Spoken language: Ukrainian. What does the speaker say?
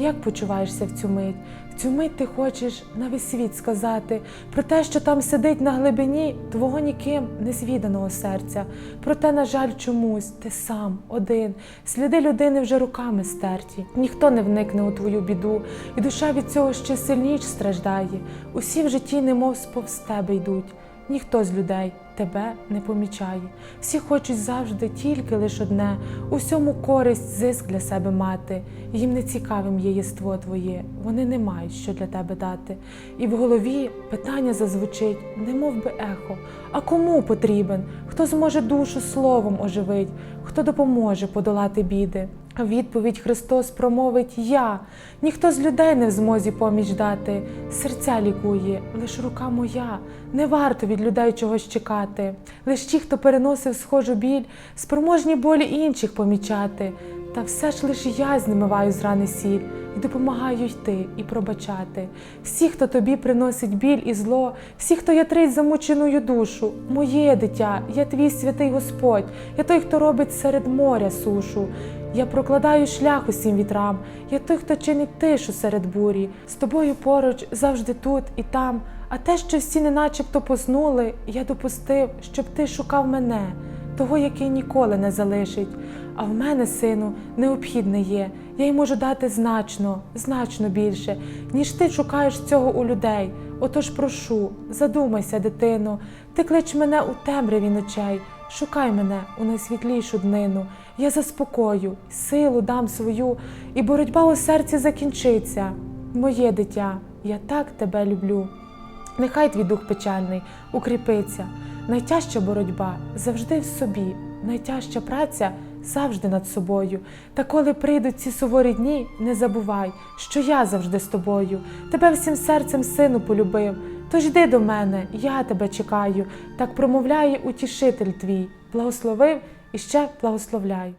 як почуваєшся в цю мить? В цю мить ти хочеш на весь світ сказати про те, що там сидить на глибині твого ніким незвіданого серця. Проте, на жаль, чомусь ти сам один. Сліди людини вже руками стерті. Ніхто не вникне у твою біду, і душа від цього ще сильніш страждає. Усі в житті, немов сповз тебе йдуть. Ніхто з людей тебе не помічає. Всі хочуть завжди тільки лиш одне, усьому користь, зиск для себе мати. Їм не цікавим є єство твоє, вони не мають що для тебе дати. І в голові питання зазвучить, немов би ехо. А кому потрібен? Хто зможе душу словом оживить, хто допоможе подолати біди? Відповідь Христос промовить Я. Ніхто з людей не в змозі поміч дати. Серця лікує, лиш рука моя. Не варто від людей чогось чекати. Лиш ті, хто переносив схожу біль, спроможні болі інших помічати. Та все ж лиш я знемиваю з рани сіль і допомагаю йти і пробачати. Всі, хто тобі приносить біль і зло, всі, хто ятрить замученою душу, моє дитя, я твій святий Господь, я той, хто робить серед моря сушу. Я прокладаю шлях усім вітрам, я той, хто чинить тишу серед бурі, з тобою поруч завжди тут і там. А те, що всі не начебто поснули, я допустив, щоб ти шукав мене, того, який ніколи не залишить. А в мене, сину, необхідне є. Я й можу дати значно, значно більше, ніж ти шукаєш цього у людей. Отож прошу, задумайся, дитино, ти клич мене у темряві ночей, шукай мене у найсвітлішу днину. Я заспокою, силу дам свою, і боротьба у серці закінчиться. Моє дитя, я так тебе люблю. Нехай твій дух печальний укріпиться. Найтяжча боротьба завжди в собі, найтяжча праця завжди над собою. Та коли прийдуть ці суворі дні, не забувай, що я завжди з тобою. Тебе всім серцем сину полюбив. Тож йди до мене, я тебе чекаю. Так промовляє утішитель твій, благословив і ще благословляй.